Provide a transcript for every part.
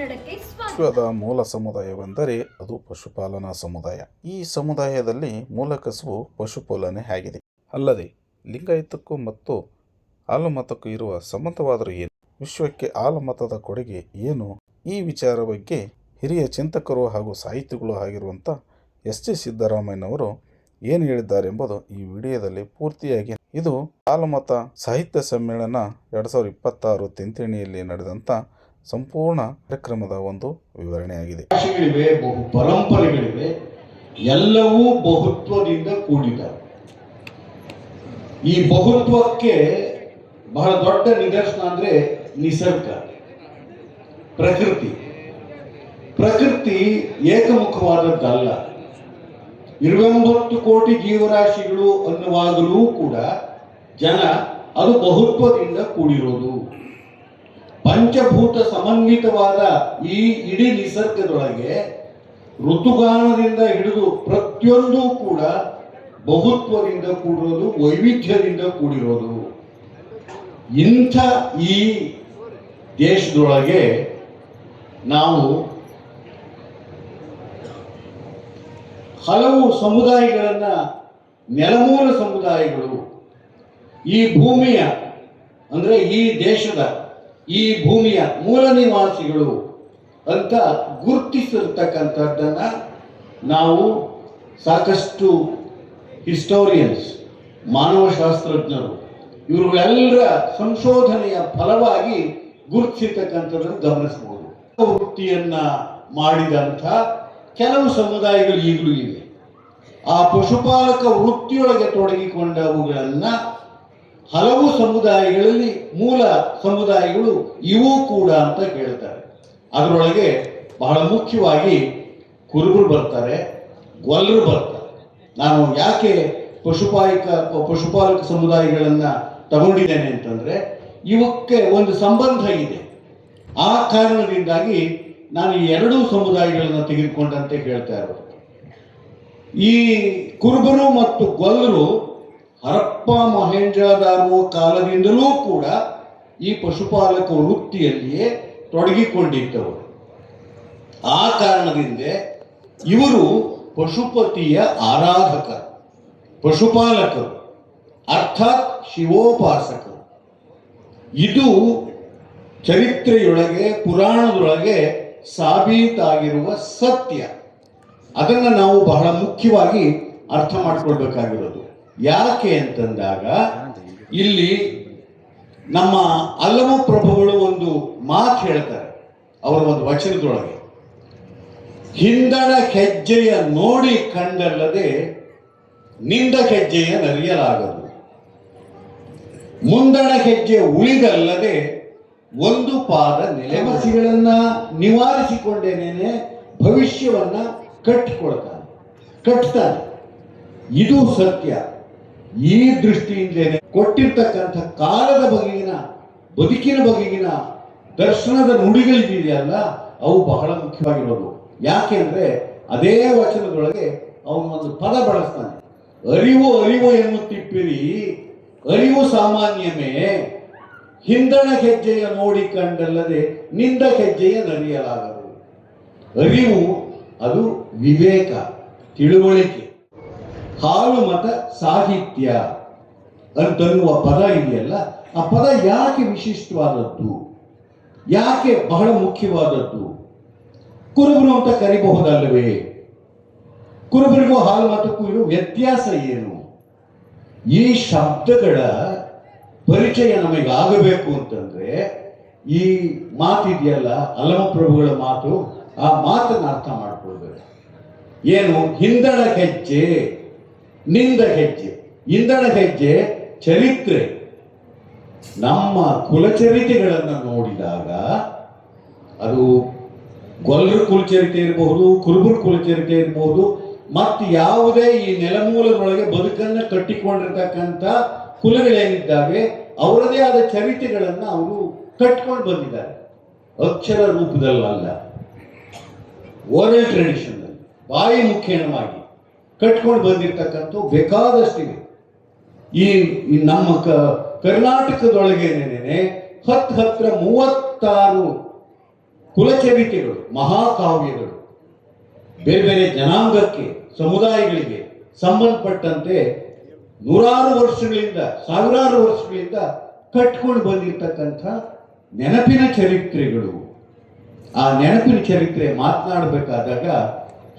ಕನ್ನಡಕ್ಕೆ ವಿಶ್ವದ ಮೂಲ ಸಮುದಾಯವೆಂದರೆ ಅದು ಪಶುಪಾಲನಾ ಸಮುದಾಯ. ಈ ಸಮುದಾಯದಲ್ಲಿ ಮೂಲ ಕಸುಬು ಪಶುಪಾಲನೆ ಆಗಿದೆ. ಅಲ್ಲದೆ ಲಿಂಗಾಯತಕ್ಕೂ ಮತ್ತು ಆಲಮತಕ್ಕೂ ಇರುವ ಸಂಬಂಧವಾದರೂ ಏನು? ವಿಶ್ವಕ್ಕೆ ಆಲಮತದ ಕೊಡುಗೆ ಏನು? ಈ ವಿಚಾರ ಬಗ್ಗೆ ಹಿರಿಯ ಚಿಂತಕರು ಹಾಗೂ ಸಾಹಿತಿಗಳು ಆಗಿರುವಂಥ ಎಸ್ ಜಿ ಸಿದ್ದರಾಮಯ್ಯನವರು ಏನು ಹೇಳಿದ್ದಾರೆ ಎಂಬುದು ಈ ವಿಡಿಯೋದಲ್ಲಿ ಪೂರ್ತಿಯಾಗಿ ಇದು ಆಲಮತ ಸಾಹಿತ್ಯ ಸಮ್ಮೇಳನ ಎರಡು ಸಾವಿರದ ಇಪ್ಪತ್ತಾರು ತಿಂತಿಣಿಯಲ್ಲಿ ನಡೆದಂಥ ಸಂಪೂರ್ಣ ಕಾರ್ಯಕ್ರಮದ ಒಂದು ವಿವರಣೆಯಾಗಿದೆ. ಭಾಷೆಗಳಿವೆ, ಬಹು ಪರಂಪರೆಗಳಿವೆ, ಎಲ್ಲವೂ ಬಹುತ್ವದಿಂದ ಕೂಡಿದ. ಈ ಬಹುತ್ವಕ್ಕೆ ಬಹಳ ದೊಡ್ಡ ನಿದರ್ಶನ ಅಂದ್ರೆ ನಿಸರ್ಗ, ಪ್ರಕೃತಿ. ಪ್ರಕೃತಿ ಏಕಮುಖವಾದದ್ದಲ್ಲ. ಇರುವೆಂಬತ್ತು ಕೋಟಿ ಜೀವರಾಶಿಗಳು ಅನ್ನುವಾಗಲೂ ಕೂಡ ಜನ ಅದು ಬಹುತ್ವದಿಂದ ಕೂಡಿರೋದು. ಪಂಚಭೂತ ಸಮನ್ವಿತವಾದ ಈ ಇಡೀ ನಿಸರ್ಗದೊಳಗೆ ಋತುಗಾನದಿಂದ ಹಿಡಿದು ಪ್ರತಿಯೊಂದು ಕೂಡ ಬಹುತ್ವದಿಂದ ಕೂಡಿರೋದು, ವೈವಿಧ್ಯದಿಂದ ಕೂಡಿರೋದು. ಇಂಥ ಈ ದೇಶದೊಳಗೆ ನಾವು ಹಲವು ಸಮುದಾಯಗಳನ್ನ, ನೆಲಮೂಲ ಸಮುದಾಯಗಳು, ಈ ಭೂಮಿಯ, ಅಂದ್ರೆ ಈ ದೇಶದ ಈ ಭೂಮಿಯ ಮೂಲ ನಿವಾಸಿಗಳು ಅಂತ ಗುರುತಿಸಿರ್ತಕ್ಕಂಥದ್ದನ್ನ ನಾವು ಸಾಕಷ್ಟು ಹಿಸ್ಟೋರಿಯನ್ಸ್ ಮಾನವಶಾಸ್ತ್ರಜ್ಞರು, ಇವರುಗಳೆಲ್ಲರ ಸಂಶೋಧನೆಯ ಫಲವಾಗಿ ಗುರುತಿಸಿರ್ತಕ್ಕಂಥದ್ದನ್ನು ಗಮನಿಸಬಹುದು. ವೃತ್ತಿಯನ್ನ ಮಾಡಿದಂಥ ಕೆಲವು ಸಮುದಾಯಗಳು ಈಗಲೂ ಇವೆ. ಆ ಪಶುಪಾಲಕ ವೃತ್ತಿಯೊಳಗೆ ತೊಡಗಿಕೊಂಡವುಗಳನ್ನ ಹಲವು ಸಮುದಾಯಗಳಲ್ಲಿ ಮೂಲ ಸಮುದಾಯಗಳು ಇವು ಕೂಡ ಅಂತ ಹೇಳ್ತಾರೆ ಅದರೊಳಗೆ ಬಹಳ ಮುಖ್ಯವಾಗಿ ಕುರುಬರು ಬರ್ತಾರೆ, ಗೊಲ್ಲರು ಬರ್ತಾರೆ. ನಾನು ಯಾಕೆ ಪಶುಪಾಲಕ ಪಶುಪಾಲಕ ಸಮುದಾಯಗಳನ್ನ ತಗೊಂಡಿದ್ದೇನೆ ಅಂತಂದ್ರೆ, ಇವಕ್ಕೆ ಒಂದು ಸಂಬಂಧ ಇದೆ. ಆ ಕಾರಣದಿಂದಾಗಿ ನಾನು ಈ ಎರಡೂ ಸಮುದಾಯಗಳನ್ನು ತೆಗೆದುಕೊಂಡಂತೆ ಹೇಳ್ತಾ ಇರೋದು. ಈ ಕುರುಬರು ಮತ್ತು ಗೊಲ್ಲರು ಹರಪ್ಪ ಮಹೇಂದ್ರದಾರು ಕಾಲದಿಂದಲೂ ಕೂಡ ಈ ಪಶುಪಾಲಕ ವೃತ್ತಿಯಲ್ಲಿಯೇ ತೊಡಗಿಕೊಂಡಿದ್ದವರು. ಆ ಕಾರಣದಿಂದ ಇವರು ಪಶುಪತಿಯ ಆರಾಧಕ ಪಶುಪಾಲಕರು, ಅರ್ಥಾತ್ ಶಿವೋಪಾಸಕರು. ಇದು ಚರಿತ್ರೆಯೊಳಗೆ, ಪುರಾಣದೊಳಗೆ ಸಾಬೀತಾಗಿರುವ ಸತ್ಯ. ಅದನ್ನು ನಾವು ಬಹಳ ಮುಖ್ಯವಾಗಿ ಅರ್ಥ ಮಾಡ್ಕೊಳ್ಬೇಕಾಗಿರೋದು. ಯಾಕೆ ಅಂತಂದಾಗ ಇಲ್ಲಿ ನಮ್ಮ ಅಲ್ಲಮ ಪ್ರಭುಗಳು ಒಂದು ಮಾತು ಹೇಳ್ತಾರೆ. ಅವರ ಒಂದು ವಚನದೊಳಗೆ ಹಿಂದಣ ಹೆಜ್ಜೆಯ ನೋಡಿ ಕಂಡಲ್ಲದೆ ನಿಂದ ಹೆಜ್ಜೆಯ ನರಿಯಲಾಗದು. ಮುಂದಣ ಹೆಜ್ಜೆ ಉಳಿದಲ್ಲದೆ ಒಂದು ಪಾದ ನೆಲೆಮಸಿಗಳನ್ನ ನಿವಾರಿಸಿಕೊಂಡೇನೇನೆ ಭವಿಷ್ಯವನ್ನ ಕಟ್ಟಿಕೊಳ್ತಾನೆ ಕಟ್ತಾನೆ. ಇದು ಸತ್ಯ. ಈ ದೃಷ್ಟಿಯಿಂದಲೇ ಕೊಟ್ಟಿರ್ತಕ್ಕಂಥ ಕಾಲದ ಬಗೆಗಿನ, ಬದುಕಿನ ಬಗೆಗಿನ, ದರ್ಶನದ ನುಡಿಗಳಿದೆಯಲ್ಲ ಅವು ಬಹಳ ಮುಖ್ಯವಾಗಿರೋದು. ಯಾಕೆಂದ್ರೆ ಅದೇ ವಚನದೊಳಗೆ ಒಂದು ಪದ ಬಳಸ್ತಾನೆ. ಅರಿವು ಅರಿವು ಎನ್ನುತ್ತಿಪ್ಪಿರಿ ಅರಿವು ಸಾಮಾನ್ಯಮೇ ಹಿಂದಣ ಹೆಜ್ಜೆಯ ನೋಡಿ ಕಂಡಲ್ಲದೆ ನಿಂದ ಹೆಜ್ಜೆಯ ನರಿಯಲಾಗದು ಅರಿವು ಅದು ವಿವೇಕ, ತಿಳುವಳಿಕೆ. ಹಾಲು ಮತ ಸಾಹಿತ್ಯ ಅಂತನ್ನುವ ಪದ ಇದೆಯಲ್ಲ, ಆ ಪದ ಯಾಕೆ ವಿಶಿಷ್ಟವಾದದ್ದು? ಯಾಕೆ ಬಹಳ ಮುಖ್ಯವಾದದ್ದು? ಕುರುಬರು ಅಂತ ಕರಿಬಹುದಲ್ಲವೇ? ಕುರುಬರಿಗೂ ಹಾಲು ಮತಕ್ಕೂ ಇರೋ ವ್ಯತ್ಯಾಸ ಏನು? ಈ ಶಬ್ದಗಳ ಪರಿಚಯ ನಮಗೆ ಆಗಬೇಕು ಅಂತಂದ್ರೆ, ಈ ಮಾತಿದೆಯಲ್ಲ, ಅಲ್ಲಮ ಪ್ರಭುಗಳ ಮಾತು, ಆ ಮಾತನ್ನ ಅರ್ಥ ಮಾಡ್ಕೊಳ್ಬೇಕು. ಏನು? ಹಿಂದಳ ಹೆಜ್ಜೆ. ನಿಂದ ಹೆಜ್ಜೆ ಇಂದನ ಹೆಜ್ಜೆ, ಚರಿತ್ರೆ. ನಮ್ಮ ಕುಲಚರಿತೆಗಳನ್ನು ನೋಡಿದಾಗ ಅದು ಗೊಲ್ಲರ ಕುಲಚರಿತೆ ಇರಬಹುದು, ಕುರುಬರ ಕುಲಚರಿತೆ ಇರಬಹುದು, ಮತ್ತು ಯಾವುದೇ ಈ ನೆಲಮೂಲದೊಳಗೆ ಬದುಕನ್ನು ಕಟ್ಟಿಕೊಂಡಿರ್ತಕ್ಕಂಥ ಕುಲಗಳೇನಿದ್ದಾವೆ, ಅವರದೇ ಆದ ಚರಿತೆಗಳನ್ನು ಅವರು ಕಟ್ಕೊಂಡು ಬಂದಿದ್ದಾರೆ. ಅಕ್ಷರ ರೂಪದಲ್ಲಲ್ಲ. ಓರಲ್ ಟ್ರೆಡಿಷನ್, ಬಾಯಿ ಮುಖೇನವಾಗಿ. ಕಟ್ಕೊಂಡು ಬಂದಿರ್ತಕ್ಕಂಥ ಬೇಕಾದಷ್ಟಿವೆ. ಈ ನಮ್ಮ ಕ ಕರ್ನಾಟಕದೊಳಗೇನೇನೆ ಹತ್ತು ಹತ್ರ ಮೂವತ್ತಾರು ಕುಲಚರಿತೆಗಳು, ಮಹಾಕಾವ್ಯಗಳು. ಬೇರೆ ಬೇರೆ ಜನಾಂಗಕ್ಕೆ, ಸಮುದಾಯಗಳಿಗೆ ಸಂಬಂಧಪಟ್ಟಂತೆ ನೂರಾರು ವರ್ಷಗಳಿಂದ, ಸಾವಿರಾರು ವರ್ಷಗಳಿಂದ ಕಟ್ಕೊಂಡು ಬಂದಿರತಕ್ಕಂಥ ನೆನಪಿನ ಚರಿತ್ರೆಗಳು. ಆ ನೆನಪಿನ ಚರಿತ್ರೆ ಮಾತನಾಡಬೇಕಾದಾಗ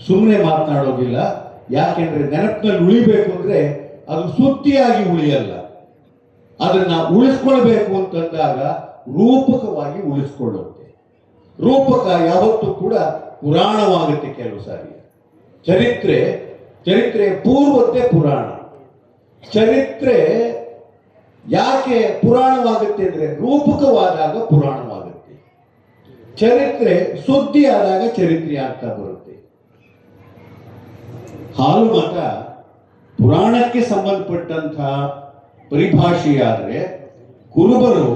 ಸುಮ್ಮನೆ ಮಾತನಾಡೋದಿಲ್ಲ. ಯಾಕೆಂದ್ರೆ ನೆನಪಿನಲ್ಲಿ ಉಳಿಬೇಕು ಅಂದ್ರೆ ಅದು ಸುದ್ದಿಯಾಗಿ ಉಳಿಯಲ್ಲ. ಅದನ್ನ ಉಳಿಸ್ಕೊಳ್ಬೇಕು ಅಂತಂದಾಗ ರೂಪಕವಾಗಿ ಉಳಿಸ್ಕೊಳ್ಳುತ್ತೆ. ರೂಪಕ ಯಾವತ್ತೂ ಕೂಡ ಪುರಾಣವಾಗುತ್ತೆ ಕೆಲವು ಸಾರಿ. ಚರಿತ್ರೆ ಚರಿತ್ರೆ ಪೂರ್ವತೆ ಪುರಾಣ. ಚರಿತ್ರೆ ಯಾಕೆ ಪುರಾಣವಾಗುತ್ತೆ ಅಂದ್ರೆ ರೂಪಕವಾದಾಗ ಪುರಾಣವಾಗುತ್ತೆ. ಚರಿತ್ರೆ ಸುದ್ದಿ ಆದಾಗ ಚರಿತ್ರೆ ಆಗ್ತಾ ಬರುತ್ತೆ. ಹಾಲು ಮತ ಪುರಾಣಕ್ಕೆ ಸಂಬಂಧಪಟ್ಟಂತಹ ಪರಿಭಾಷೆಯಾದರೆ ಕುರುಬರು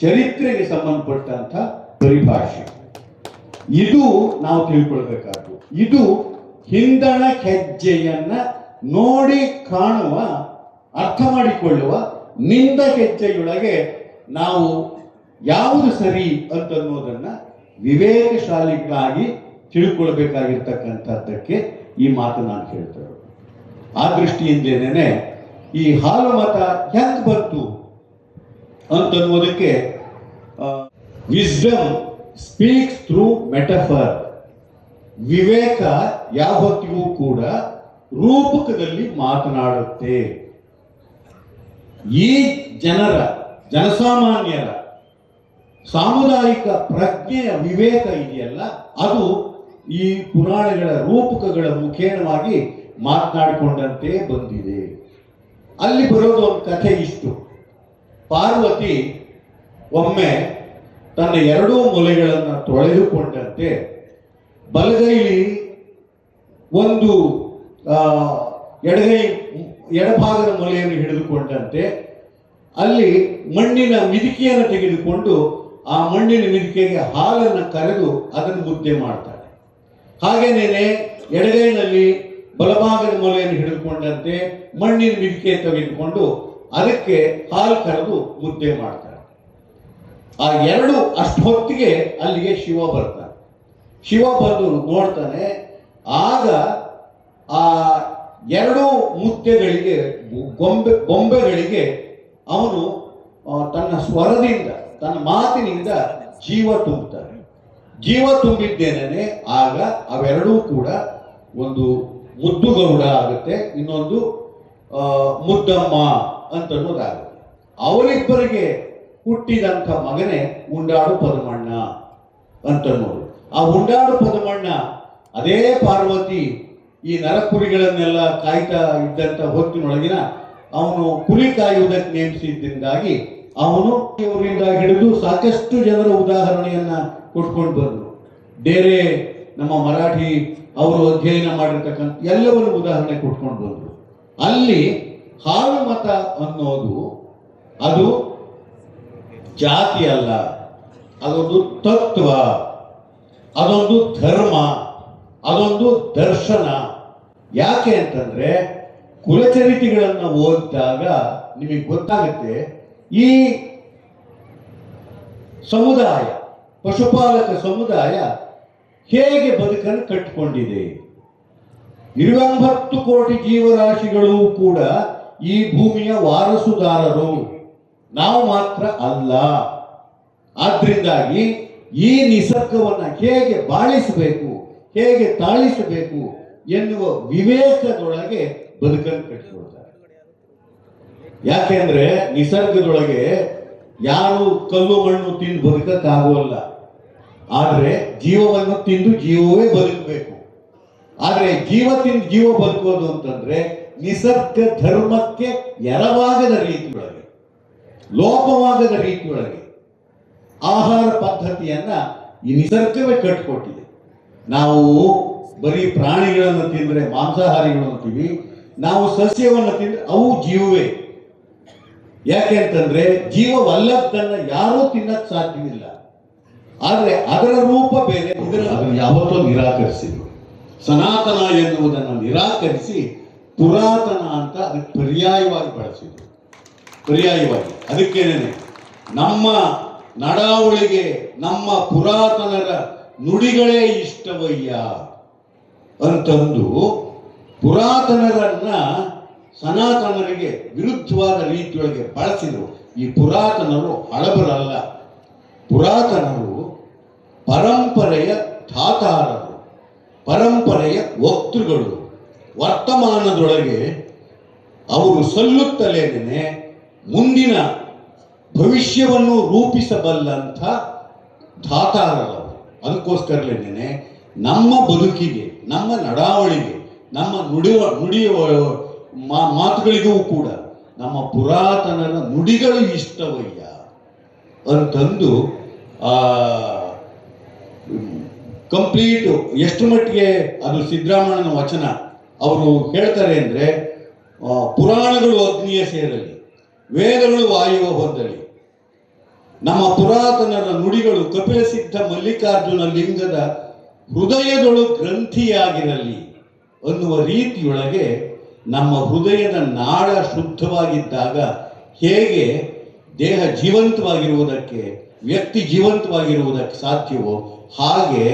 ಚರಿತ್ರೆಗೆ ಸಂಬಂಧಪಟ್ಟಂತ ಪರಿಭಾಷೆ. ಇದು ನಾವು ತಿಳ್ಕೊಳ್ಬೇಕಾದ್ದು. ಇದು ಹಿಂದಣ ಹೆಜ್ಜೆಯನ್ನ ನೋಡಿ ಕಾಣುವ, ಅರ್ಥ ಮಾಡಿಕೊಳ್ಳುವ ನಿಂದ ಹೆಜ್ಜೆಯೊಳಗೆ ನಾವು ಯಾವುದು ಸರಿ ಅಂತನ್ನೋದನ್ನ ವಿವೇಕಶಾಲಿಗಳಾಗಿ ತಿಳ್ಕೊಳ್ಬೇಕಾಗಿರ್ತಕ್ಕಂಥದ್ದಕ್ಕೆ ಈ ಮಾತು ನಾನು ಹೇಳ್ತೇನೆ ಆ ದೃಷ್ಟಿಯಿಂದೇನೆ ಈ ಹಾಲು ಮತ ಹೆಂಗ್ ಬಂತು ಅಂತನ್ನುವುದಕ್ಕೆ ವಿಸ್ಡಮ್ ಸ್ಪೀಕ್ಸ್ ಥ್ರೂ ಮೆಟಫರ್ ವಿವೇಕ ಯಾವತ್ತಿಗೂ ಕೂಡ ರೂಪಕದಲ್ಲಿ ಮಾತನಾಡುತ್ತೆ. ಈ ಜನರ, ಜನಸಾಮಾನ್ಯರ ಸಾಮುದಾಯಿಕ ಪ್ರಜ್ಞೆಯ ವಿವೇಕ ಇದೆಯಲ್ಲ, ಅದು ಈ ಪುರಾಣಗಳ ರೂಪಕಗಳ ಮುಖೇನವಾಗಿ ಮಾತನಾಡಿಕೊಂಡಂತೆ ಬಂದಿದೆ. ಅಲ್ಲಿ ಬರೋದು ಒಂದು ಕಥೆ ಇಷ್ಟು. ಪಾರ್ವತಿ ಒಮ್ಮೆ ತನ್ನ ಎರಡೂ ಮೊಲೆಗಳನ್ನು ತೊಳೆದುಕೊಂಡಂತೆ ಬಲಗೈಲಿ ಒಂದು ಎಡಗೈ, ಎಡಭಾಗದ ಮೊಲೆಯನ್ನು ಹಿಡಿದುಕೊಂಡಂತೆ ಅಲ್ಲಿ ಮಣ್ಣಿನ ಮಿದಿಕೆಯನ್ನು ತೆಗೆದುಕೊಂಡು ಆ ಮಣ್ಣಿನ ಮಿದಿಕೆಗೆ ಹಾಲನ್ನು ಕರೆದು ಅದನ್ನು ಮುದ್ದೆ ಮಾಡ್ತಾಳೆ. ಹಾಗೇನೇನೆ ಎಡಗೈನಲ್ಲಿ ಬಲಭಾಗದ ಮೂಲೆಯನ್ನು ಹಿಡಿದುಕೊಂಡಂತೆ ಮಣ್ಣಿನ ಮಿಡಿಕೆ ತೆಗೆದುಕೊಂಡು ಅದಕ್ಕೆ ಹಾಲು ಕರೆದು ಮುದ್ದೆ ಮಾಡ್ತಾರೆ. ಆ ಎರಡು ಅಷ್ಟು ಹೊತ್ತಿಗೆ ಅಲ್ಲಿಗೆ ಶಿವ ಬರ್ತಾನೆ ಶಿವ ಬಂದು ನೋಡ್ತಾನೆ, ಆಗ ಆ ಎರಡು ಮುದ್ದೆಗಳಿಗೆ, ಗೊಂಬೆ, ಗೊಂಬೆಗಳಿಗೆ ಅವನು ತನ್ನ ಸ್ವರದಿಂದ, ತನ್ನ ಮಾತಿನಿಂದ ಜೀವ ತುಂಬುತ್ತಾರೆ ಜೀವ ತುಂಬಿದ್ದೇನೆ ಆಗ ಅವೆರಡೂ ಕೂಡ ಒಂದು ಮುದ್ದುಗೌಡ ಆಗುತ್ತೆ, ಇನ್ನೊಂದು ಮುದ್ದಮ್ಮ ಅಂತ ಅನ್ನೋದಾಗುತ್ತೆ. ಅವರಿಬ್ಬರಿಗೆ ಹುಟ್ಟಿದಂಥ ಮಗನೇ ಉಂಡಾಡು ಪದಮಣ್ಣ ಅಂತನ್ನೋದು ಆ ಉಂಡಾಡು ಪದಮಣ್ಣ, ಅದೇ ಪಾರ್ವತಿ ಈ ನರಕುರಿಗಳನ್ನೆಲ್ಲ ಕಾಯ್ತಾ ಇದ್ದಂಥ ಹೊತ್ತಿನೊಳಗಿನ ಅವನು ಕುರಿ ಕಾಯುವುದಕ್ಕೆ ನೇಮಿಸಿದ್ದರಿಂದಾಗಿ ಅವನು ಇವರಿಂದ ಹಿಡಿದು ಸಾಕಷ್ಟು ಜನರ ಉದಾಹರಣೆಯನ್ನ ಕೊಟ್ಕೊಂಡು ಬಂದರು. ಬೇರೆ ನಮ್ಮ ಮರಾಠಿ ಅವರು ಅಧ್ಯಯನ ಮಾಡಿರ್ತಕ್ಕಂಥ ಎಲ್ಲವನ್ನು ಉದಾಹರಣೆ ಕೊಟ್ಕೊಂಡು ಬಂದರು. ಅಲ್ಲಿ ಹಾಲು ಮತ ಅನ್ನೋದು ಅದು ಜಾತಿ ಅಲ್ಲ, ಅದೊಂದು ತತ್ವ, ಅದೊಂದು ಧರ್ಮ, ಅದೊಂದು ದರ್ಶನ. ಯಾಕೆ ಅಂತಂದ್ರೆ ಕುಲಚರಿತಿಗಳನ್ನು ಓದಿದಾಗ ನಿಮಗೆ ಗೊತ್ತಾಗುತ್ತೆ ಈ ಸಮುದಾಯ, ಪಶುಪಾಲಕ ಸಮುದಾಯ ಹೇಗೆ ಬದುಕನ್ನು ಕಟ್ಟಿಕೊಂಡಿದೆ? ಇರುವಂಬತ್ತು ಕೋಟಿ ಜೀವರಾಶಿಗಳು ಕೂಡ ಈ ಭೂಮಿಯ ವಾರಸುದಾರರು. ನಾವು ಮಾತ್ರ ಅಲ್ಲ. ಆದ್ರಿಂದಾಗಿ ಈ ನಿಸರ್ಗವನ್ನು ಹೇಗೆ ಬಾಳಿಸಬೇಕು, ಹೇಗೆ ತಾಳಿಸಬೇಕು ಎನ್ನುವ ವಿವೇಕದೊಳಗೆ ಬದುಕನ್ನು ಕಟ್ಟಿಕೊಳ್ತಾರೆ ಯಾಕೆಂದ್ರೆ ನಿಸರ್ಗದೊಳಗೆ ಯಾರು ಕಲ್ಲು ಮಣ್ಣು ತಿಂದು ಬದುಕಕ್ಕಾಗುವಲ್ಲ ಆದ್ರೆ ಜೀವವನ್ನು ತಿಂದು ಜೀವವೇ ಬದುಕಬೇಕು. ಆದ್ರೆ ಜೀವ ತಿಂದು ಜೀವ ಬದುಕೋದು ಅಂತಂದ್ರೆ ನಿಸರ್ಗ ಧರ್ಮಕ್ಕೆ ಎರವಾಗದ ರೀತಿಯೊಳಗೆ, ಲೋಪವಾಗದ ರೀತಿಯೊಳಗೆ ಆಹಾರ ಪದ್ಧತಿಯನ್ನ ಈ ನಿಸರ್ಗವೇ ಕಟ್ಟಿಕೊಟ್ಟಿದೆ ನಾವು ಬರೀ ಪ್ರಾಣಿಗಳನ್ನು ತಿಂದ್ರೆ ಮಾಂಸಾಹಾರಿಗಳು ಅಂತೀವಿ ನಾವು ಸಸ್ಯವನ್ನು ತಿಂದ್ರೆ ಅವು ಜೀವವೇ. ಯಾಕೆ ಅಂತಂದ್ರೆ ಜೀವವಲ್ಲದ್ದನ್ನ ಯಾರೂ ತಿನ್ನಕ್ ಸಾಧ್ಯವಿಲ್ಲ. ಆದ್ರೆ ಅದರ ರೂಪ ಬೇರೆ. ಅದನ್ನು ಯಾವತ್ತೂ ನಿರಾಕರಿಸಿದ್ರು. ಸನಾತನ ಎನ್ನುವುದನ್ನು ನಿರಾಕರಿಸಿ ಪುರಾತನ ಅಂತ ಅದಕ್ಕೆ ಪರ್ಯಾಯವಾಗಿ ಬಳಸಿದ್ರು. ಪರ್ಯಾಯವಾಗಿ. ಅದಕ್ಕೇನೆ ನಮ್ಮ ನಡಾವಳಿಗೆ ನಮ್ಮ ಪುರಾತನರ ನುಡಿಗಳೇ ಇಷ್ಟವಯ್ಯ. ಅಂತಂದು ಪುರಾತನರನ್ನ ಸನಾತನರಿಗೆ ವಿರುದ್ಧವಾದ ರೀತಿಯೊಳಗೆ ಬಳಸಿದರು ಈ ಪುರಾತನರು ಹಳಬರಲ್ಲ. ಪುರಾತನರು ಪರಂಪರೆಯ ಧಾತಾರರು, ಪರಂಪರೆಯ ವಕ್ತೃಗಳು. ವರ್ತಮಾನದೊಳಗೆ ಅವರು ಸಲ್ಲುತ್ತಲೇನೆ ಮುಂದಿನ ಭವಿಷ್ಯವನ್ನು ರೂಪಿಸಬಲ್ಲಂಥ ಧಾತಾರರವರು ಅದಕ್ಕೋಸ್ಕರಲೇನೆ ನಮ್ಮ ಬದುಕಿಗೆ, ನಮ್ಮ ನಡಾವಳಿಗೆ, ನಮ್ಮ ನುಡಿಯುವ ನುಡಿಯುವ ಮಾತುಗಳಿಗೂ ಕೂಡ ನಮ್ಮ ಪುರಾತನರ ನುಡಿಗಳು ಇಷ್ಟವಯ್ಯ. ಅಂತಂದು ಆ, ಕಂಪ್ಲೀಟ್ ಎಷ್ಟು ಮಟ್ಟಿಗೆ ಅದು ಸಿದ್ದರಾಮಣ್ಣನ ವಚನ ಅವರು ಹೇಳ್ತಾರೆ ಅಂದ್ರೆ ಪುರಾಣಗಳು ಅಗ್ನಿಯ ಸೇರಲಿ, ವೇದಗಳು ವಾಯುವ ಹೊಂದಲಿ. ನಮ್ಮ ಪುರಾತನರ ನುಡಿಗಳು ಕಪಿಲ ಸಿದ್ಧ ಮಲ್ಲಿಕಾರ್ಜುನ ಲಿಂಗದ ಹೃದಯಗಳು ಗ್ರಂಥಿಯಾಗಿರಲಿ ಅನ್ನುವ ರೀತಿಯೊಳಗೆ ನಮ್ಮ ಹೃದಯದ ನಾಳ ಶುದ್ಧವಾಗಿದ್ದಾಗ ಹೇಗೆ ದೇಹ ಜೀವಂತವಾಗಿರುವುದಕ್ಕೆ, ವ್ಯಕ್ತಿ ಜೀವಂತವಾಗಿರುವುದಕ್ಕೆ ಸಾಧ್ಯವೋ, ಹಾಗೆ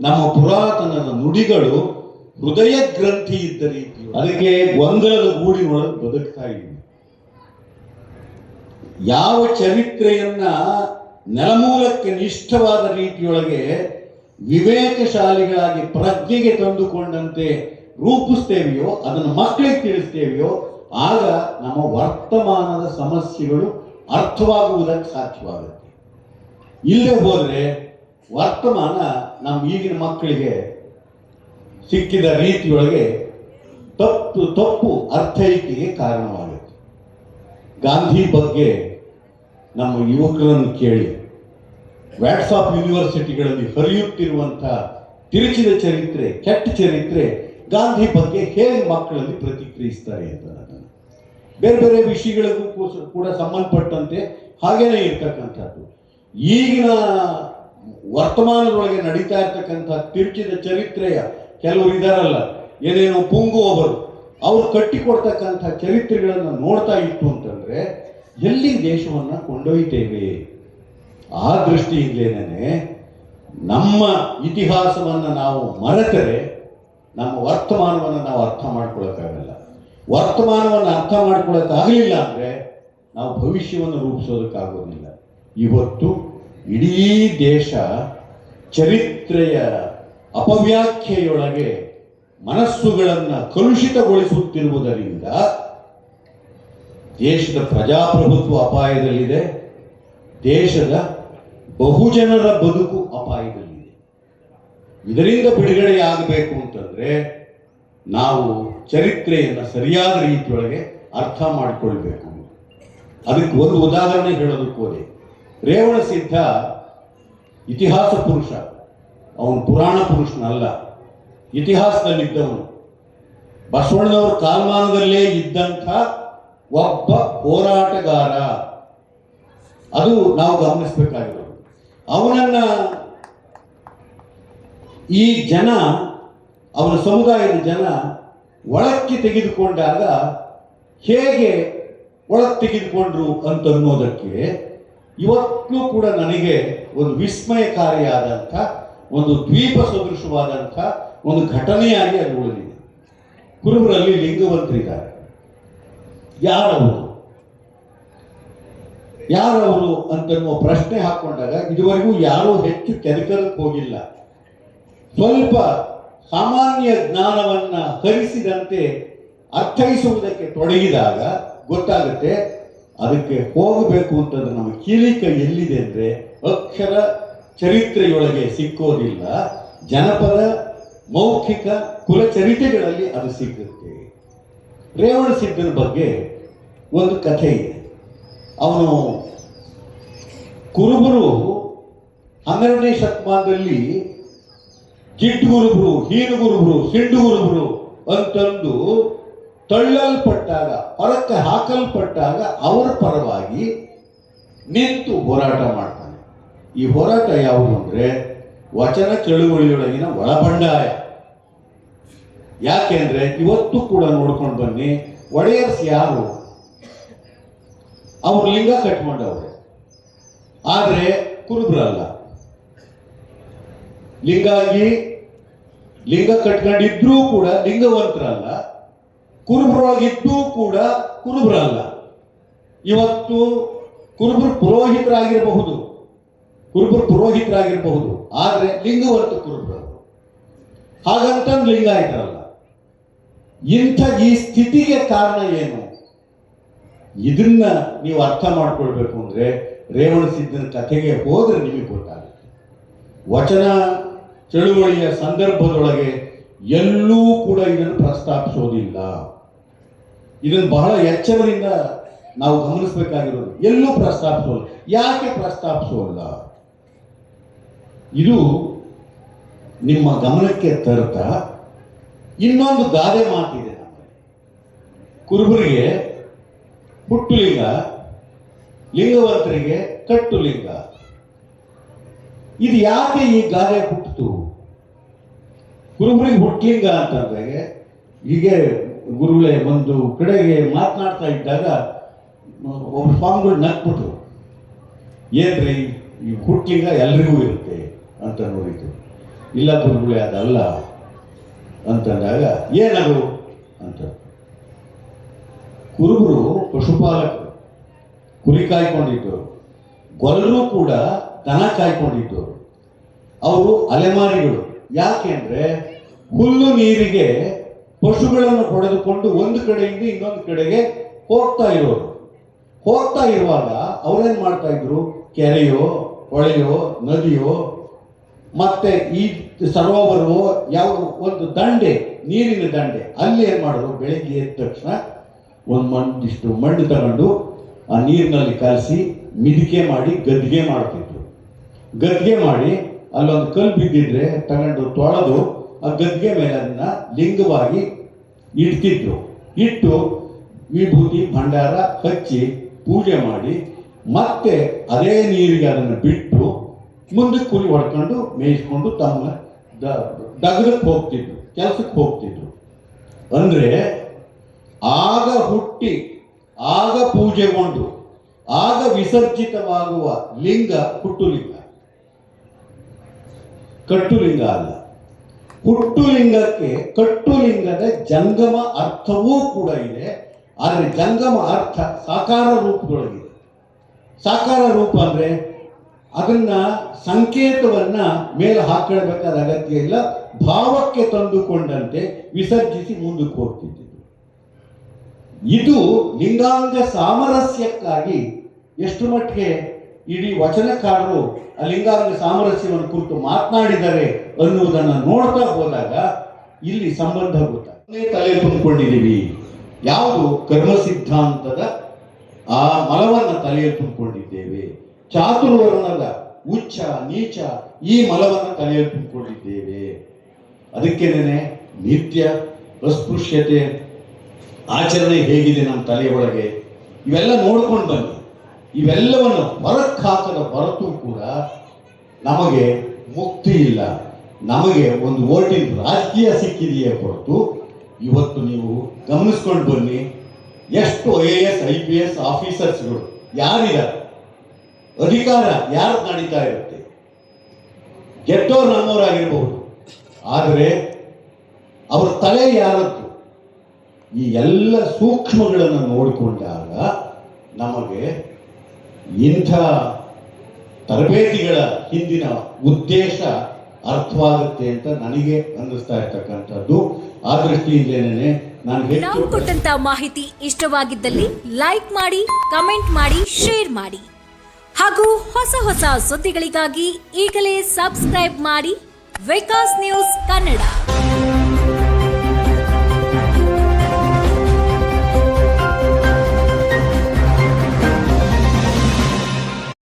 ನಮ್ಮ ಪುರಾತನದ ನುಡಿಗಳು ಹೃದಯ ಗ್ರಂಥಿ ಇದ್ದ ರೀತಿ ಅದಕ್ಕೆ ಗೊಂದಲದ ಗೂಡಿನೊಳಗೆ ಬದುಕ್ತಾ ಇದ್ದೀವಿ ಯಾವ ಚರಿತ್ರೆಯನ್ನ ನೆಲಮೂಲಕ್ಕೆ ನಿಷ್ಠವಾದ ರೀತಿಯೊಳಗೆ ವಿವೇಕಶಾಲಿಗಳಾಗಿ ಪ್ರಜ್ಞೆಗೆ ತಂದುಕೊಂಡಂತೆ ರೂಪಿಸ್ತೇವೆಯೋ, ಅದನ್ನು ಮಕ್ಕಳಿಗೆ ತಿಳಿಸ್ತೇವೆಯೋ, ಆಗ ನಮ್ಮ ವರ್ತಮಾನದ ಸಮಸ್ಯೆಗಳು ಅರ್ಥವಾಗುವುದಕ್ಕೆ ಸಾಧ್ಯವಾಗುತ್ತೆ. ಇಲ್ಲೇ ಹೋದರೆ ವರ್ತಮಾನ ನಮ್ಮ ಈಗಿನ ಮಕ್ಕಳಿಗೆ ಸಿಕ್ಕಿದ ರೀತಿಯೊಳಗೆ ತಪ್ಪು ತಪ್ಪು ಅರ್ಥೈಕೆಗೆ ಕಾರಣವಾಗುತ್ತೆ. ಗಾಂಧಿ ಬಗ್ಗೆ ನಮ್ಮ ಯುವಕರನ್ನು ಕೇಳಿ. ವ್ಯಾಟ್ಸಾಪ್ ಯೂನಿವರ್ಸಿಟಿಗಳಲ್ಲಿ ಹರಿಯುತ್ತಿರುವಂಥ ತಿರುಚಿದ ಚರಿತ್ರೆ, ಕೆಟ್ಟ ಚರಿತ್ರೆ ಗಾಂಧಿ ಬಗ್ಗೆ ಹೇಗೆ ಮಕ್ಕಳಲ್ಲಿ ಪ್ರತಿಕ್ರಿಯಿಸ್ತಾರೆ ಅಂತ ನಾನು. ಬೇರೆ ಬೇರೆ ವಿಷಯಗಳಿಗೂ ಕೂಡ ಸಂಬಂಧಪಟ್ಟಂತೆ ಹಾಗೇನೆ ಇರ್ತಕ್ಕಂಥದ್ದು. ಈಗಿನ ವರ್ತಮಾನದೊಳಗೆ ನಡೀತಾ ಇರ್ತಕ್ಕಂಥ ತಿರುಚಿದ ಚರಿತ್ರೆಯ ಕೆಲವರು ಇದಾರಲ್ಲ, ಏನೇನೋ ಪುಂಗುವವರು ಅವರು ಕಟ್ಟಿಕೊಡ್ತಕ್ಕಂಥ ಚರಿತ್ರೆಗಳನ್ನು ನೋಡ್ತಾ ಇತ್ತು ಅಂತಂದ್ರೆ ಎಲ್ಲಿ ದೇಶವನ್ನ ಕೊಂಡೊಯ್ತೇವೆ? ಆ ದೃಷ್ಟಿಯಿಂದಲೇನೆ ನಮ್ಮ ಇತಿಹಾಸವನ್ನು ನಾವು ಮರೆತರೆ ನಮ್ಮ ವರ್ತಮಾನವನ್ನು ನಾವು ಅರ್ಥ ಮಾಡ್ಕೊಳಕ್ಕಾಗಲ್ಲ. ವರ್ತಮಾನವನ್ನು ಅರ್ಥ ಮಾಡ್ಕೊಳ್ಳೋಕ್ಕಾಗಲಿಲ್ಲ ಅಂದರೆ ನಾವು ಭವಿಷ್ಯವನ್ನು ರೂಪಿಸೋದಕ್ಕಾಗೋದಿಲ್ಲ. ಇವತ್ತು ಇಡೀ ದೇಶ ಚರಿತ್ರೆಯ ಅಪವ್ಯಾಖ್ಯೆಯೊಳಗೆ ಮನಸ್ಸುಗಳನ್ನು ಕಲುಷಿತಗೊಳಿಸುತ್ತಿರುವುದರಿಂದ ದೇಶದ ಪ್ರಜಾಪ್ರಭುತ್ವ ಅಪಾಯದಲ್ಲಿದೆ. ದೇಶದ ಬಹುಜನರ ಬದುಕು ಅಪಾಯದಲ್ಲಿದೆ ಇದರಿಂದ ಬಿಡುಗಡೆಯಾಗಬೇಕು ಅಂತಂದ್ರೆ ನಾವು ಚರಿತ್ರೆಯನ್ನು ಸರಿಯಾದ ರೀತಿಯೊಳಗೆ ಅರ್ಥ ಮಾಡಿಕೊಳ್ಬೇಕು. ಅದಕ್ಕೆ ಒಂದು ಉದಾಹರಣೆ ಹೇಳೋದಕ್ಕೆ ಹೋದೆ. ರೇವಣ ಸಿದ್ಧ ಇತಿಹಾಸ ಪುರುಷ. ಅವನು ಪುರಾಣ ಪುರುಷನಲ್ಲ. ಇತಿಹಾಸದಲ್ಲಿದ್ದವನು. ಬಸವಣ್ಣನವರ ಕಾಲಮಾನದಲ್ಲೇ ಇದ್ದಂಥ ಒಬ್ಬ ಹೋರಾಟಗಾರ. ಅದು ನಾವು ಗಮನಿಸಬೇಕಾಗಿರೋದು. ಅವನನ್ನ ಈ ಜನ, ಅವನ ಸಮುದಾಯದ ಜನ ಒಳಕ್ಕೆ ತೆಗೆದುಕೊಂಡಾಗ ಹೇಗೆ ಒಳಕ್ಕೆ ತೆಗೆದುಕೊಂಡ್ರು ಅಂತ ಅನ್ನೋದಕ್ಕೆ ಇವತ್ತು ಕೂಡ ನನಗೆ ಒಂದು ವಿಸ್ಮಯಕಾರಿಯಾದಂಥ, ಒಂದು ದ್ವೀಪ ಸದೃಶವಾದಂಥ ಒಂದು ಘಟನೆಯಾಗಿ ಅದು ಉಳಿದಿದೆ. ಕುರುಬರಲ್ಲಿ ಲಿಂಗವಂತರಿದ್ದಾರೆ. ಯಾರವರು? ಯಾರವರು ಅಂತನ್ನುವ ಪ್ರಶ್ನೆ ಹಾಕೊಂಡಾಗ ಇದುವರೆಗೂ ಯಾರೂ ಹೆಚ್ಚು ಕೆದಕದಕ್ಕೆ ಹೋಗಿಲ್ಲ. ಸ್ವಲ್ಪ ಸಾಮಾನ್ಯ ಜ್ಞಾನವನ್ನ ಹರಿಸಿದಂತೆ ಅರ್ಥೈಸುವುದಕ್ಕೆ ತೊಡಗಿದಾಗ ಗೊತ್ತಾಗುತ್ತೆ ಅದಕ್ಕೆ ಹೋಗಬೇಕು ಅಂತಂದ್ರೆ ನಮ್ಮ ಕೀಲಿಕ ಎಲ್ಲಿದೆ ಅಂದ್ರೆ ಅಕ್ಷರ ಚರಿತ್ರೆಯೊಳಗೆ ಸಿಕ್ಕೋದಿಲ್ಲ. ಜನಪದ, ಮೌಖಿಕ, ಕುಲಚರಿತೆಗಳಲ್ಲಿ ಅದು ಸಿಗುತ್ತೆ. ರೇವಣ ಸಿದ್ಧನ ಬಗ್ಗೆ ಒಂದು ಕಥೆ ಇದೆ. ಅವನು ಕುರುಬರು ಹನ್ನೆರಡನೇ ಶತಮಾನದಲ್ಲಿ ಜಿಡ್ಡು ಗುರುಬ್ರು ಹೀನು ಗುರುಬ್ರು ಸಿಂಡು ಗುರುಬ್ರು ಅಂತಂದು ತಳ್ಳಲ್ಪಟ್ಟಾಗ, ಹೊರಕ್ಕೆ ಹಾಕಲ್ಪಟ್ಟಾಗ ಅವರ ಪರವಾಗಿ ನಿಂತು ಹೋರಾಟ ಮಾಡ್ತಾನೆ. ಈ ಹೋರಾಟ ಯಾವುದು ಅಂದ್ರೆ ವಚನ ಚಳುವಳಿಯೊಳಗಿನ ಒಳಬಂಡಾಯ ಯಾಕೆಂದ್ರೆ ಇವತ್ತು ಕೂಡ ನೋಡ್ಕೊಂಡು ಬನ್ನಿ, ಒಡೆಯರ್ಸ್ ಯಾರು? ಅವ್ರ ಲಿಂಗ ಕಟ್ಕೊಂಡವ್ರೆ. ಆದರೆ ಕುರುಬರಲ್ಲ. ಲಿಂಗಾಗಿ, ಲಿಂಗ ಕಟ್ಕೊಂಡಿದ್ರೂ ಕೂಡ ಲಿಂಗವಂತರಲ್ಲ ಕುರುಬರಾಗಿದ್ದೂ ಕೂಡ ಕುರುಬರಲ್ಲ. ಇವತ್ತು ಕುರುಬರು ಪುರೋಹಿತರಾಗಿರಬಹುದು ಕುರುಬರು ಪುರೋಹಿತರಾಗಿರಬಹುದು, ಆದರೆ ಲಿಂಗವಂತ ಕುರುಬರ ಹಾಗಂತಂದು ಲಿಂಗಾಯತರಲ್ಲ. ಇಂಥ ಈ ಸ್ಥಿತಿಗೆ ಕಾರಣ ಏನು? ಇದನ್ನ ನೀವು ಅರ್ಥ ಮಾಡ್ಕೊಳ್ಬೇಕು ಅಂದ್ರೆ ರೇವಣ ಸಿದ್ಧನ ಕಥೆಗೆ ಹೋದ್ರೆ ನಿಮಗೆ ಗೊತ್ತಾಗುತ್ತೆ. ವಚನ ಚಳುವಳಿಯ ಸಂದರ್ಭದೊಳಗೆ ಎಲ್ಲೂ ಕೂಡ ಇದನ್ನು ಪ್ರಸ್ತಾಪಿಸೋದಿಲ್ಲ. ಇದನ್ನು ಬಹಳ ಎಚ್ಚರದಿಂದ ನಾವು ಗಮನಿಸಬೇಕಾಗಿರೋದು, ಎಲ್ಲೂ ಪ್ರಸ್ತಾಪಿಸೋಲ್ಲ. ಯಾಕೆ ಪ್ರಸ್ತಾಪಿಸೋಲ್ಲ? ಇದು ನಿಮ್ಮ ಗಮನಕ್ಕೆ ತರ್ತಾ ಇನ್ನೊಂದು ಗಾದೆ ಮಾತಿದೆ ಕುರುಬರಿಗೆ ಹುಟ್ಟುಲಿಂಗ ಲಿಂಗವಂತರಿಗೆ ಕಟ್ಟುಲಿಂಗ. ಇದು ಯಾಕೆ ಈ ಗಾದೆ ಹುಟ್ಟಿತು? ಕುರುಬರಿಗೆ ಹುಟ್ಟಲಿಂಗ ಅಂತಂದ್ರೆ ಹೀಗೆ ಗುರುಗಳೇ ಒಂದು ಕಡೆಗೆ ಮಾತನಾಡ್ತಾ ಇದ್ದಾಗ, ಒಬ್ಬ ಸ್ವಾಮಿಗಳು ನಕ್ಬಿಟ್ರು ಏನ್ರಿ, ಈ ಹುಟ್ಟಲಿಂಗ ಎಲ್ರಿಗೂ ಇರುತ್ತೆ ಅಂತ ನೋಡಿದ್ರು. ಇಲ್ಲ ಗುರುಗಳೇ, ಅದಲ್ಲ ಅಂತಂದಾಗ ಏನದು ಅಂತ. ಕುರುಬರು ಪಶುಪಾಲಕರು, ಕುರಿ ಕಾಯ್ಕೊಂಡಿದ್ದರು ಗೊಲ್ಲರು ಕೂಡ ದನ ಕಾಯ್ಕೊಂಡಿದ್ದರು ಅವರು ಅಲೆಮಾರಿಗಳು. ಯಾಕೆಂದ್ರೆ ಹುಲ್ಲು ನೀರಿಗೆ ಪಶುಗಳನ್ನು ಹೊಡೆದುಕೊಂಡು ಒಂದು ಕಡೆಯಿಂದ ಇನ್ನೊಂದು ಕಡೆಗೆ ಹೋಗ್ತಾ ಇರೋರು. ಹೋಗ್ತಾ ಇರುವಾಗ ಅವ್ರೇನ್ ಮಾಡ್ತಾ ಇದ್ರು? ಕೆರೆಯೋ, ಹೊಳೆಯೋ, ನದಿಯೋ, ಮತ್ತೆ ಈ ಸರೋವರವೋ ಯಾವ ಒಂದು ದಂಡೆ, ನೀರಿನ ದಂಡೆ, ಅಲ್ಲಿ ಏನ್ ಮಾಡೋರು ಬೆಳಿಗ್ಗೆ ಎದ್ದ ತಕ್ಷಣ ಒಂದು ಮಣ್ಣಿಷ್ಟು ಮಣ್ಣು ತಗೊಂಡು ಆ ನೀರಿನಲ್ಲಿ ಕಲಸಿ ಮಿದಿಕೆ ಮಾಡಿ ಗದ್ದಿಗೆ ಮಾಡ್ತಿದ್ರು ಗದ್ದಿಗೆ ಮಾಡಿ ಅಲ್ಲೊಂದು ಕಲ್ಲು ಬಿದ್ದಿದ್ರೆ ತಗೊಂಡು ತೊಳೆದು ಆ ಗದ್ದೆ ಮೇಲನ್ನ ಲಿಂಗವಾಗಿ ಇಡ್ತಿದ್ರು. ಇಟ್ಟು ವಿಭೂತಿ, ಭಂಡಾರ ಹಚ್ಚಿ ಪೂಜೆ ಮಾಡಿ ಮತ್ತೆ ಅದೇ ನೀರಿಗೆ ಅದನ್ನು ಬಿಟ್ಟು ಮುಂದೆ ಕುರಿ ಹೊಡ್ಕೊಂಡು ಮೇಯಿಸ್ಕೊಂಡು ತಮ್ಮ ದಗದಕ್ಕೆ ಹೋಗ್ತಿದ್ರು ಕೆಲಸಕ್ಕೆ ಹೋಗ್ತಿದ್ರು. ಅಂದ್ರೆ ಆಗ ಹುಟ್ಟಿ, ಆಗ ಪೂಜೆಗೊಂಡು, ಆಗ ವಿಸರ್ಜಿತವಾಗುವ ಲಿಂಗ ಹುಟ್ಟುಲಿಂಗ. ಕಟ್ಟುಲಿಂಗ ಅಲ್ಲ. ಹುಟ್ಟುಲಿಂಗಕ್ಕೆ, ಕಟ್ಟುಲಿಂಗದ ಜಂಗಮ ಅರ್ಥವೂ ಕೂಡ ಇದೆ. ಆದರೆ ಜಂಗಮ ಅರ್ಥ ಸಾಕಾರ ರೂಪದೊಳಗಿದೆ. ಸಾಕಾರ ರೂಪ ಅಂದ್ರೆ ಅದನ್ನ ಸಂಕೇತವನ್ನ ಮೇಲೆ ಹಾಕಬೇಕಾದ ಅಗತ್ಯ ಇಲ್ಲ. ಭಾವಕ್ಕೆ ತಂದುಕೊಂಡಂತೆ ವಿಸರ್ಜಿಸಿ ಮುಂದಕ್ಕೆ ಹೋಗ್ತಿದ್ದರು ಇದು ಲಿಂಗಾಂಗ ಸಾಮರಸ್ಯಕ್ಕಾಗಿ ಎಷ್ಟು ಮಟ್ಟಿಗೆ ಇಡೀ ವಚನಕಾರರು ಲಿಂಗಾಂಗ ಸಾಮರಸ್ಯವನ್ನು ಕುರಿತು ಮಾತನಾಡಿದ್ದಾರೆ ಅನ್ನುವುದನ್ನು ನೋಡ್ತಾ ಹೋದಾಗ ಇಲ್ಲಿ ಸಂಬಂಧ ಗೊತ್ತಾಗ ತಲೆ ತುಂಬಿಕೊಂಡಿದ್ದೀವಿ. ಯಾವುದು ಕರ್ಮ ಸಿದ್ಧಾಂತದ ಆ ಮಲವನ್ನು ತಲೆಯಲ್ಲಿ ತುಂಬಿಕೊಂಡಿದ್ದೇವೆ. ಚಾತುರ್ವರ್ಣದ ಉಚ್ಚ, ನೀಚ ಈ ಮಲವನ್ನು ತಲೆಯಲ್ಲಿ ತುಂಬಿಕೊಂಡಿದ್ದೇವೆ. ಅದಕ್ಕೇನೆ ನಿತ್ಯ ಅಸ್ಪೃಶ್ಯತೆ, ಆಚರಣೆ ಹೇಗಿದೆ ನಮ್ಮ ತಲೆಯೊಳಗೆ? ಇವೆಲ್ಲ ನೋಡ್ಕೊಂಡು ಬನ್ನಿ. ಇವೆಲ್ಲವನ್ನು ಹೊರಕ್ಕೆ ಹೊರತು ಕೂಡ ನಮಗೆ ಮುಕ್ತಿ ಇಲ್ಲ. ನಮಗೆ ಒಂದು ಓಟಿನ ರಾಜಕೀಯ ಸಿಕ್ಕಿದೆಯೇ ಹೊರತು ಇವತ್ತು ನೀವು ಗಮನಿಸ್ಕೊಂಡು ಬನ್ನಿ, ಎಷ್ಟು I A S, I P S ಆಫೀಸರ್ಸ್ಗಳು ಯಾರಿದ್ದಾರೆ? ಅಧಿಕಾರ ಯಾರು ನಡೀತಾ ಇರುತ್ತೆ? ಗೆದ್ದೋರು ನಮ್ಮವರಾಗಿರಬಹುದು ಆದರೆ ಅವರ ತಲೆ ಯಾರದ್ದು? ಈ ಎಲ್ಲ ಸೂಕ್ಷ್ಮಗಳನ್ನು ನೋಡಿಕೊಂಡಾಗ ನಮಗೆ ಇಂಥ ತರಬೇತಿಗಳ ಹಿಂದಿನ ಉದ್ದೇಶ ಅರ್ಥವಾಗುತ್ತೆ ಅಂತ ನನಗೆ ಅನ್ನಿಸ್ತಾ ಇರ್ತಕ್ಕಂಥದ್ದು. ಆ ದೃಷ್ಟಿಯಿಂದಲೇ ನಾನು ನಾವು ಕೊಟ್ಟಂತ ಮಾಹಿತಿ ಇಷ್ಟವಾಗಿದ್ದಲ್ಲಿ ಲೈಕ್ ಮಾಡಿ ಕಮೆಂಟ್ ಮಾಡಿ ಶೇರ್ ಮಾಡಿ. ಹಾಗೂ ಹೊಸ ಹೊಸ ಸುದ್ದಿಗಳಿಗಾಗಿ ಈಗಲೇ ಸಬ್ಸ್ಕ್ರೈಬ್ ಮಾಡಿ ವಿಕಾಸ್ ನ್ಯೂಸ್ ಕನ್ನಡ